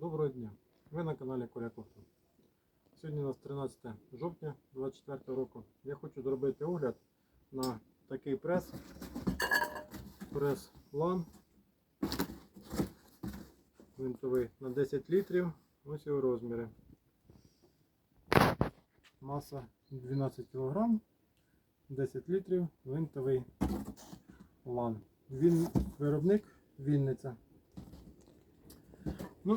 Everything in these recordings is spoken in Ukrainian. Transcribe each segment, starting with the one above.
Доброго дня! Ви на каналі Коля Ковтун. Сьогодні у нас 13 жовтня 2024 року. Я хочу зробити огляд на такий прес. Прес LAN. Винтовий на 10 літрів. Ось його розміри. Маса 12 кг. 10 літрів. Винтовий LAN. Він виробник Вінниця. Ну,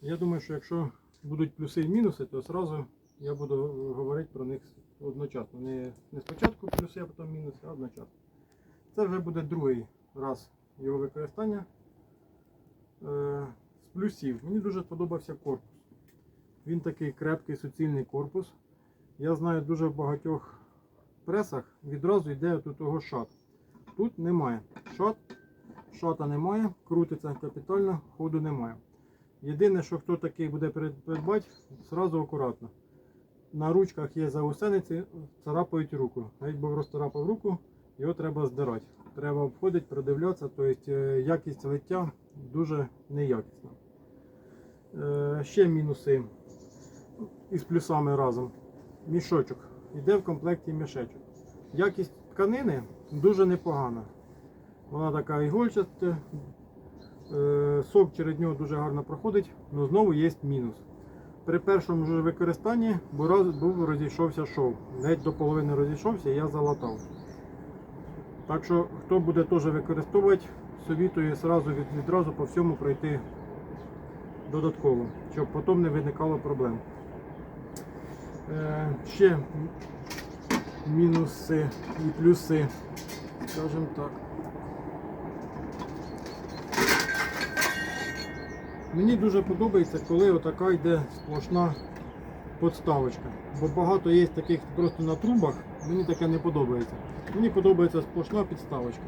я думаю, що якщо будуть плюси і мінуси, то одразу я буду говорити про них одночасно. Не, не спочатку плюси, а потім мінуси, а одночасно. Це вже буде другий раз його використання. Е, з плюсів. Мені дуже подобався корпус. Він такий крепкий суцільний корпус. Я знаю дуже в багатьох пресах відразу йде тут того шат. Тут немає. Шат шата немає, крутиться капітально, ходу немає. Єдине, що хто такий буде придбати, зразу акуратно. На ручках є заусениці, царапають руку. Навіть був розцарапав руку, його треба здирати. Треба обходити, продивлятися, тобто е, якість лиття дуже неякісна. Е, Ще мінуси із плюсами разом. Мішочок. Йде в комплекті мішечок. Якість тканини дуже непогана. Вона така ігольчаста. Сок через нього дуже гарно проходить, але знову є мінус. При першому ж використанні був розійшовся шов. Геть до половини розійшовся, я залатав. Так що, хто буде теж використовувати, совітую зразу від, відразу по всьому пройти додатково, щоб потім не виникало проблем. Е, ще мінуси і плюси, скажімо так. Мені дуже подобається, коли отака йде сплошна подставочка. Бо багато є таких просто на трубах, мені таке не подобається. Мені подобається сплошна підставочка.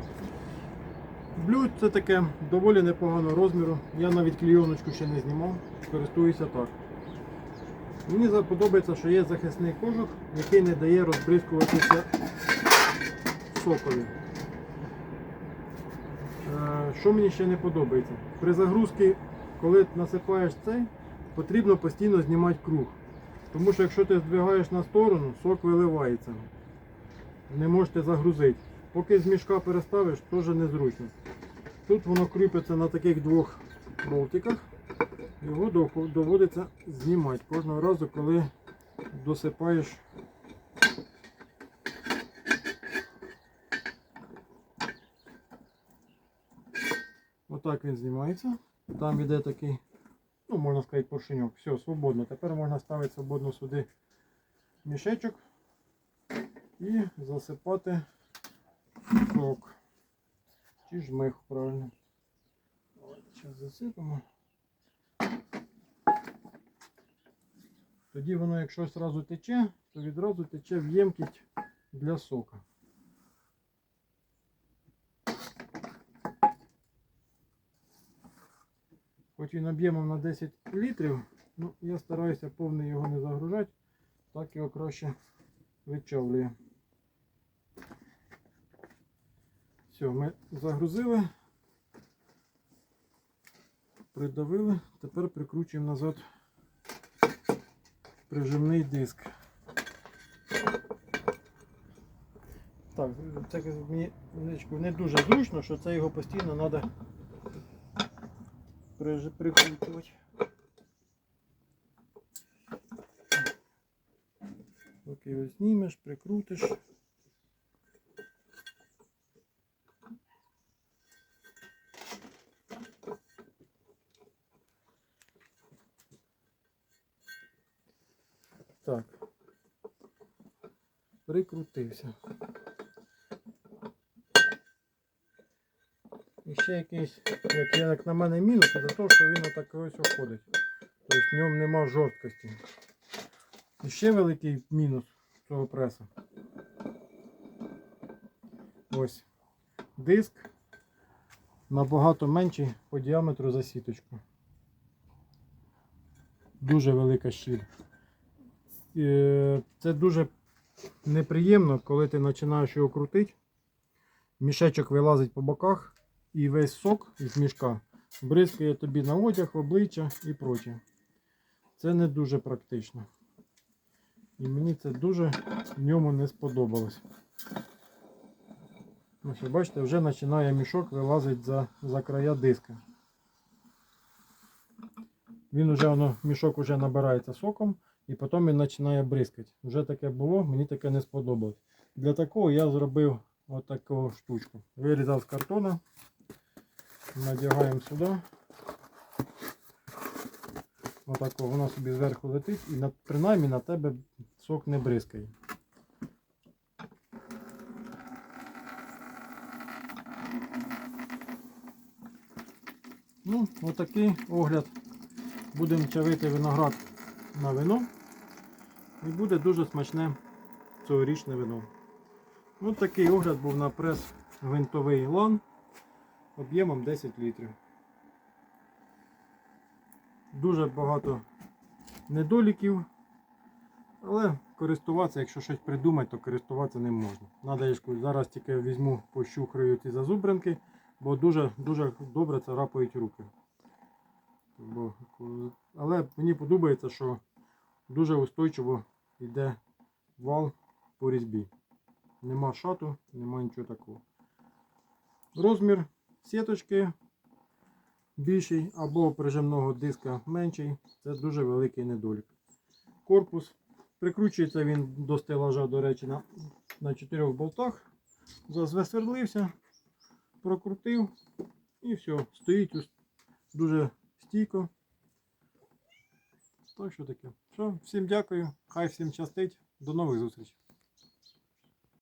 Блюд це таке доволі непоганого розміру. Я навіть клійоночку ще не знімав, користуюся так. Мені подобається, що є захисний кожух, який не дає розбризкуватися сокові. Е, Що мені ще не подобається? При загрузці, коли насипаєш цей, потрібно постійно знімати круг. Тому що якщо ти здвигаєш на сторону, сок виливається. Не можете загрузити. Поки з мішка переставиш, теж незручно. Тут воно кріпиться на таких двох болтиках. Його доводиться знімати кожного разу, коли досипаєш Отак він знімається. Там іде такий, ну можна сказати, поршеньок. Все, свободно. Тепер можна ставити свободно сюди мішечок і засипати сок. Чи жмих, правильно. Зараз засипемо. Тоді воно, якщо одразу тече, то відразу тече в ємкість для сока. Хоч він об'ємом на 10 літрів, ну я стараюся повний його не загружати, так його краще відчавлює. Все, ми загрузили, придавили, тепер прикручуємо назад прижимний диск. Так, це мені не дуже зручно, що це його постійно треба прикручувати. Поки його знімеш, прикрутиш. Так. Прикрутився. І ще якийсь, як, як на мене, мінус, за те, що він отак ось уходить. Тобто в ньому нема жорсткості. І ще великий мінус цього преса. Ось. Диск набагато менший по діаметру за сіточку. Дуже велика щіль. Е, Це дуже неприємно, коли ти починаєш його крутити. Мішечок вилазить по боках і весь сок з мішка бризкає тобі на одяг, обличчя і проче. Це не дуже практично. І мені це дуже в ньому не сподобалось. Ось, ви бачите, вже починає мішок вилазити за, за края диска. Він уже воно, мішок вже набирається соком і потім він починає бризкати. Вже таке було, мені таке не сподобалось. Для такого я зробив отаку штучку. Вирізав з картона, надягаємо сюди. Отако, воно собі зверху летить і на, принаймні на тебе сок не бризкає. Ну, отакий огляд. Будемо чавити виноград на вино. І буде дуже смачне цьогорічне вино. Ось такий огляд був на прес гвинтовий лан об'ємом 10 літрів. Дуже багато недоліків, але користуватися, якщо щось придумати, то користуватися ним можна. Надо, зараз тільки візьму, пощухраю ці зазубринки, бо дуже, дуже добре царапають руки. Бо, але мені подобається, що дуже устойчиво йде вал по різьбі. Нема шату, нема нічого такого. Розмір сіточки більший або прижимного диска менший. Це дуже великий недолік. Корпус. Прикручується він до стелажа, до речі, на, на чотирьох болтах. Засверлився, прокрутив і все. Стоїть дуже стійко. Так що таке. Що, всім дякую. Хай всім щастить. До нових зустрічей.